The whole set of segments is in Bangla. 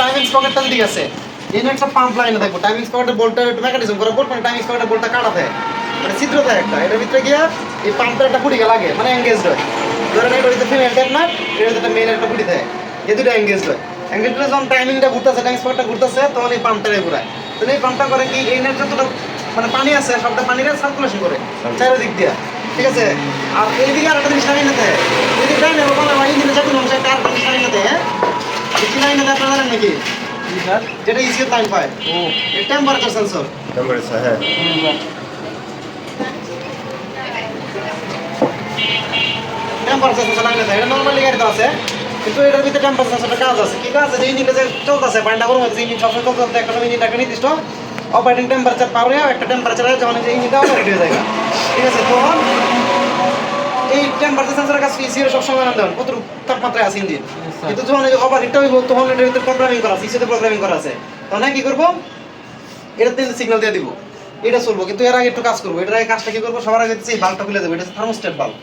টাইমিংস পকেটটা ঠিক আছে। এখানে একটা পাম্প লাইনে থাকব টাইমিংস পকেটের বোল্টটা একটু মেকানিজম করা বোল্ট টাইমিংস পকেটের বোল্টটা কাটা দেয়। মানে ছিদ্র দেয় একটা, এটার ভিতরে গিয়া এই পাম্পের একটা পুড়ি লাগে মানে এঙ্গেজ হয়। ধরেন এটা হইতে ফিমেল ট্যাপ এটা হইতে মেল একটা পুড়ি দেয়। এই দুটো এঙ্গেজ হয়। এঙ্গেজ যখন টাইমিংটা ঘুরতেছে টাইমিংস পকেটটা ঘুরতেছে, তখন এই পাম্পটা ঘুরায়। তো এই পাম্পটা করে কি, এই নেট যতটা মানে পানি আছে, সবটা পানিটা সার্কুলেশন করে, চারিদিক দিয়া। ঠিক আছে? আর এইদিকে আর একটা জিনিস লাগাই নিতে এদিকে টাইম বলা হয় ইঞ্জিনে চাকরি মানুষ একটা আর একটা জিনিস লাগাই নিতে হ্যাঁ? কি আপনারা জানেন নাকি? যেটা ইসিও টাইম পায়। ও। এই টেম্পারেচার সেন্সর টেম্পারেচার হ্যাঁ। টেম্পারেচার সেন্সর লাগাই নিতে এটা নর্মালি গাড়িতে আছে। কিন্তু এটার ভিতরে টেম্পারেচার সেন্সরটা কাজ আছে। কি কাজ আছে? যে ইঞ্জিনটা যে চলতেছে পানিটা গরম হচ্ছে ইঞ্জিন সবসময় চলতে চলতে একটা সময় ইঞ্জিনটা একটা নির্দিষ্ট অপারেটিং টেম্পারেচার পার একটা টেম্পারেচার যখন যে ইঞ্জিনটা অপারেট হয়ে যায়। ঠিক আছে তখন এই টেম্পারেচার সেন্সরের কাছে ইসিও সবসময় আনন্দ দেন কত তাপমাত্রায় আছে ইঞ্জিন কিন্তু যখন এই ওভারহিটটা হইব তখন এটার ভিতরে প্রোগ্রামিং করা আছে ইসিতে প্রোগ্রামিং করা আছে তখন কি করব এটাতে সিগন্যাল দিয়ে দিব এটা চলবো কিন্তু এর আগে একটু কাজ করব এটার আগে কাজটা কি করব সবার আগে এই বাল্বটা খুলে দেবো এটা থার্মোস্টেট বাল্ব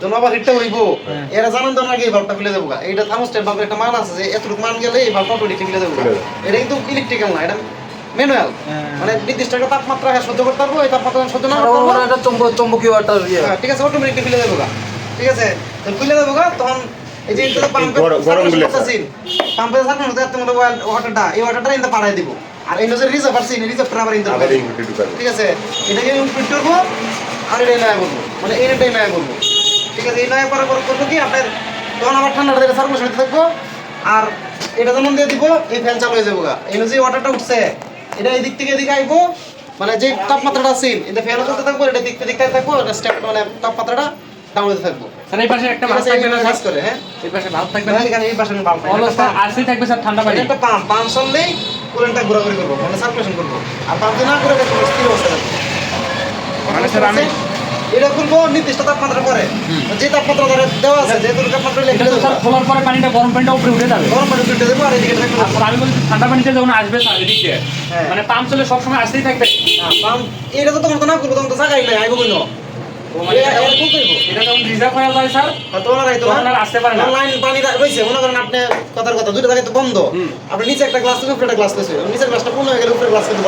যখন আবার হিটটা হইব হ্যাঁ। এরা জানান তো আগে এই বাল্বটা খুলে দেবো গা। এইটা থার্মোস্টেট বাল্বের একটা মান আছে যে এতটুকু মান গেলে এই বাল্বটা অটোমেটিক। খুলে দেবো। এটা কিন্তু ইলেকট্রিক্যাল না এটা ম্যানুয়াল হ্যাঁ। মানে নির্দিষ্ট একটা তাপমাত্রা হ্যাঁ সহ্য করতে পারব এই তাপমাত্রা সহ্য না করতে পারব। একটা চম্বক চম্বকীয় একটা ইয়ে। হ্যাঁ, ঠিক আছে অটোমেটিক দেবো গা। ঠিক আছে দেবো গা তখন এই যে পাম্পে গরম- পাম্পে তোমাদের ওয়াটারটা এই ওয়াটারটা ইনতে পাঠাই দিব। আর এই যে রিজার্ভ আছে আবার ইনতে ঢুকাবে। ঠিক আছে এটাকে ইনপুট করব আর এটা নয়া করব। মানে এইটাই নয়া করব। ঠিক আছে এই নয়া করার পর করব কি আপনার তখন আবার ঠান্ডাটা দিলে সার্কুলেশন থাকব। আর এটা যেমন দিয়ে দিব এই ফ্যান চালু হয়ে যাব গা। এই যে ওয়াটারটা উঠছে। এটা এই দিক থেকে এদিকে আইবো। মানে যে তাপমাত্রাটা সেম এটা ফ্যান চলতে থাকব এটা দিক থেকে দিকতে থাকব এটা স্টেপ মানে তাপমাত্রাটা ডাউন হতে থাকব। স্যার এই পাশে একটা ভাত থাকবে না কাজ করে হ্যাঁ। এই পাশে ভাত থাকবে না? এখানে এই পাশে বাল্ব অল স্যার আরসি থাকবে স্যার ঠান্ডা পানি। একটা পাম্প পাম্প চললেই কুরেন্টটা ঘোরাঘুরি করব মানে সার্কুলেশন করব। আর পাম্প না করে এটা স্থির অবস্থা থাকবে মানে স্যার আমি- এটা খুলবো নির্দিষ্ট তাপমাত্রা পরে। যে তাপমাত্রা ধরে দেওয়া আছে যেহেতু তাপমাত্রা এটা লিখে স্যার খোলার পরে পানিটা গরম পানিটা উপরে উঠে যাবে। গরম পানি ফিল্টার দেবো আর এদিকে আমি বলছি ঠান্ডা পানিতে যখন আসবে স্যার এদিক। হ্যাঁ। মানে পাম্প চলে সবসময় আসতেই থাকবে। পাম্প এটা তো তোমার তো না করব তখন তো জায়গাই নাই আইবো কোন তখন আপনি কথার কথা দুটো জায়গায় তো বন্ধ। আপনি নিচে একটা গ্লাস উপরে একটা গ্লাস নিচের গ্লাসটা পূর্ণ হয়ে গেলে উপরে গ্লাস কিন্তু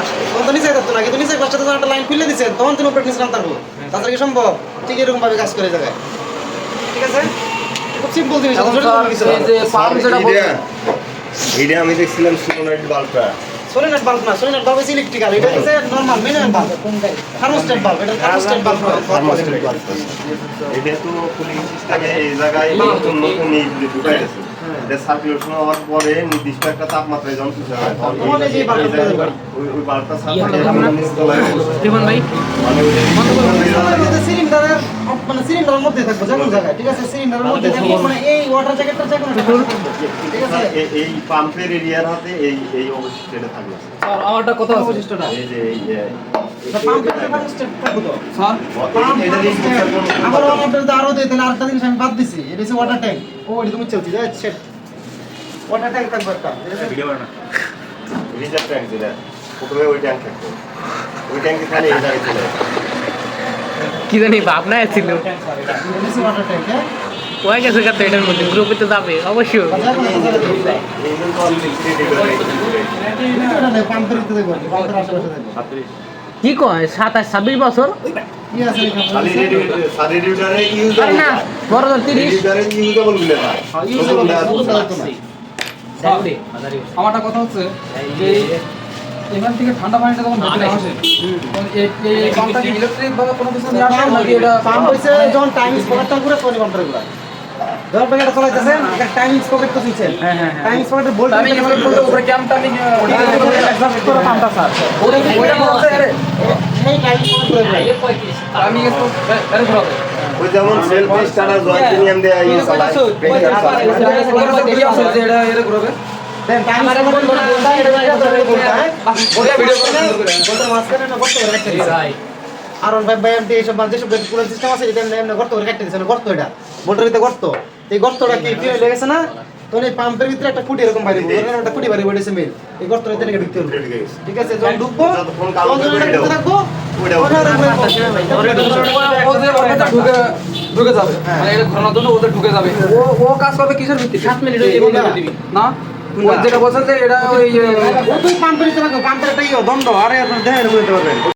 করতে আছে তখন তো নিচে থাকতো না কিন্তু নিচের গ্লাসটা যখন একটা লাইন খুলে দিচ্ছেন তখন তুমি উপরে নিচে নামতে তাছাড়া কি সম্ভব? ঠিক এরকম ভাবে কাজ করে যাবে। ঠিক আছে? খুব সিম্পল জিনিস এই এটা আমি দেখছিলাম সোলোনাইট বাল্বটা সোলিনাইট বাল্ব না সোলিনাইট বাল্ব হচ্ছে ইলেকট্রিক্যাল এটা হচ্ছে normal manual bulb thermostat bulb এটা থার্মোস্ট্যাট বাল্ব থার্মোস্ট্যাট এটা তো কুলিং এই জায়গায় নতুন নতুন এইগুলি ঢুকাই গেছে এটা সার্কুলেশন হওয়ার পরে নির্দিষ্ট একটা তাপমাত্রায় যখন কিছু হয় যে। ওই- বাল্বটা সার্কুলেশন ভাই? মানে সিলিন্ডারের মানে মধ্যে থাকবে যে কোনো জায়গায় ঠিক আছে? সিলিন্ডারের মধ্যে থাকবে মানে এই ওয়াটার জ্যাকেটটা যে কোনো ঠিক আছে? এই- এই পাম্পের এরিয়ার হাতে এই এই অবশিষ্ট এটা থাকবে। স্যার আমারটা যে এই যে পাম্পের থার্মোস্ট্যাট থাকবে তো? স্যার? পাম্প এটা দিয়ে থার্মোস্ট্যাট আবার ওয়াটার তো আরও দিয়ে তাহলে আরেকটা জিনিস আমি বাদ দিছি। এটা হচ্ছে ওয়াটার ট্যাঙ্ক ও এটা তুমি চলছি যাই সেট ওয়াটার ট্যাঙ্ক থাকবে একটা। ঠিক আছে? রিজার্ভ ট্যাঙ্ক যেটা প্রথমে ওই ট্যাঙ্ক থাকতো ওই ট্যাঙ্কে খালি এই চলে কি জানি ভাবনা ছিল ওয়াটার ট্যাঙ্ক হ্যাঁ? গেছে কত এটার মধ্যে। গ্রুপে তো যাবে অবশ্যই। পাম্পের আশেপাশে কি কয়? সাতাশ ছাব্বিশ বছর? না বড় তিরিশ। আমারটা কথা হচ্ছে যে এখান থেকে ঠান্ডা পানিটা যখন ভেতরে আসে এই- এই পাম্পটা কি ইলেকট্রিক কোনো কিছু নিয়ে আসে নাকি এটা পাম্প হইছে যখন টাইম কন্ট্রোল করে ধর টাইম স্পকেট তো দিচ্ছেন হ্যাঁ, হ্যাঁ, হ্যাঁ। টাইম স্পকেটের উপরে ক্যাম টাইমিং ওটা পাম্পটা স্যার ওটা ওটা ওই যেমন সেলফ দেয়া চালায় এটা এটা ঘোরাবে ভাই। বাইএমটি এইসব বাজে সব কুলার সিস্টেম আছে এটা এমনি গর্ত করে এটা ভিতরে গর্ত এই গর্তটা কি কি হয়ে না? তখন এই পাম্পের ভিতরে একটা ফুটি এরকম বাইরে ধরেন একটা ফুটি বাইরে মেল এই ভিতরে ঢুকতে হবে ঠিক আছে যখন ঢুকবো তখন ঢুকতে থাকব ঢুকে ঢুকে যাবে। হ্যাঁ। মানে এটা ঘোরানোর জন্য ওদের ঢুকে যাবে। ও ও কাজ করবে কিসের ভিত্তিতে? সাত মিনিট হয়ে বন্ধ করে দিবি। না? যেটা বলছেন যে এটা ওই পাম্পের পাম্পের একটা ইয়ে দণ্ড। আরে আপনার দেখেন বুঝতে পারবেন।